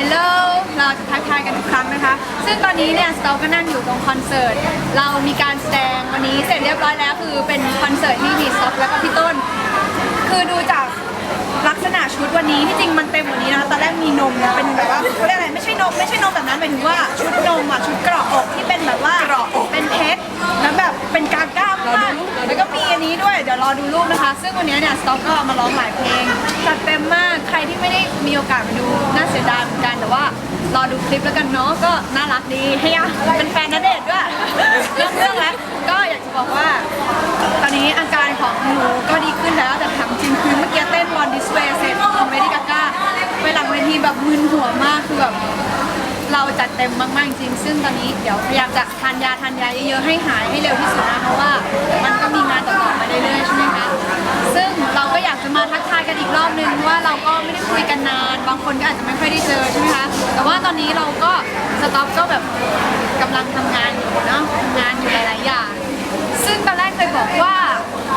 Hello เราจะทักทายกันทุกครั้งนะคะ ซึ่งตอนนี้เนี่ยสตอก็นั่งอยู่ตรงคอนเสิร์ต เรามีการแสดงวันนี้เสร็จเรียบร้อยแล้วคือเป็นคอนเสิร์ตที่มีสต็อกแล้วก็พี่ต้น คือดูจากลักษณะชุดวันนี้ที่จริงมันเต็มกว่านี้นะคะตอนแรกมีนมนะเป็นแบบว่าเขาเรียกอะไรไม่ใช่นมไม่ใช่นมแบบนั้นหมายถึงว่าชุดนมอะชุดเกราะอกที่เป็นแบบว่าเกราะอกเป็นเพชรแล้วแบบเป็นกากล้ามมากแล้วก็มีอันนี้ด้วยเดี๋ยวรอดูรูปนะคะ ซึ่งวันนี้เนี่ยสต็อกก็มาร้องหลายเพลงจัดเต็มมากใคร ที่ไม่ได้มีโอกาสมาดูน่าเสียดายเหมือนกันแต่ว่ารอดูคลิปแล้วกันเนาะก็น่ารักดีเฮียเป็นแฟนณเดชน์ด้วยเรื่องเรื่องแล้วก็อยากจะบอกว่า ตอนนี้อาการของหนูก็ดีขึ้นแล้วแต่ถามจริงคือเมื่อกี้เต้นบอลดิสเพย์เสร็จของเมดิกาก้าไปหลังเวทีแบบมึนหัวมากคือแบบเราจัดเต็มมากๆจริง ซึ่งตอนนี้เดี๋ยวพยายามจะทานยาทานยาเยอะๆให้หายให้เร็วที่สุดนะเพราะว่ามันก็มีงานต่อๆมาเรื่อยๆใช่ไหมคะ ซึ่งเราก็อยากจะมาทักทายกันอีกรอบนึงว่าเราก็ไม่ได คุยกันนาน บางคนก็อาจจะไม่ค่อยได้เจอใช่ไหมคะ แต่ว่าตอนนี้เราก็สต็อปก็แบบกำลังทำงานอยู่เนาะทำงานอยู่หลาย ๆ อย่าง ซึ่งตอนแรกเคยบอกว่า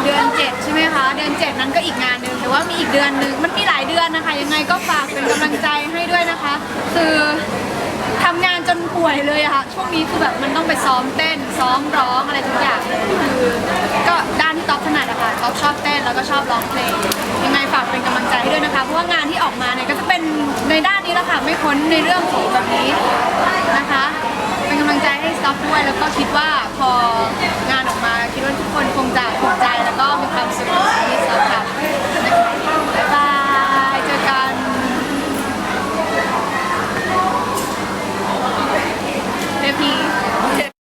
เดือน7ใช่ไหมคะ เดือน7นั้นก็อีกงานหนึ่งแต่ว่ามีอีกเดือนหนึ่งมันมีหลายเดือนนะคะ ยังไงก็ฝากเป็นกำลังใจให้ด้วยนะคะ คือทำงานจนป่วยเลยอะค่ะ ช่วงนี้คือแบบมันต้องไปซ้อมเต้น ซ้อมร้องอะไรทุกอย่างเลยคือก็ด้านที่ต๊อปถนัดอะค่ะต๊อปชอบเต้นแล้วก็ชอบร้องเพลง ยังไงฝาก ว่างานที่ออกมาเนี่ยก็จะเป็นในด้านนี้แหละค่ะไม่พ้นในเรื่องของแบบนี้นะคะ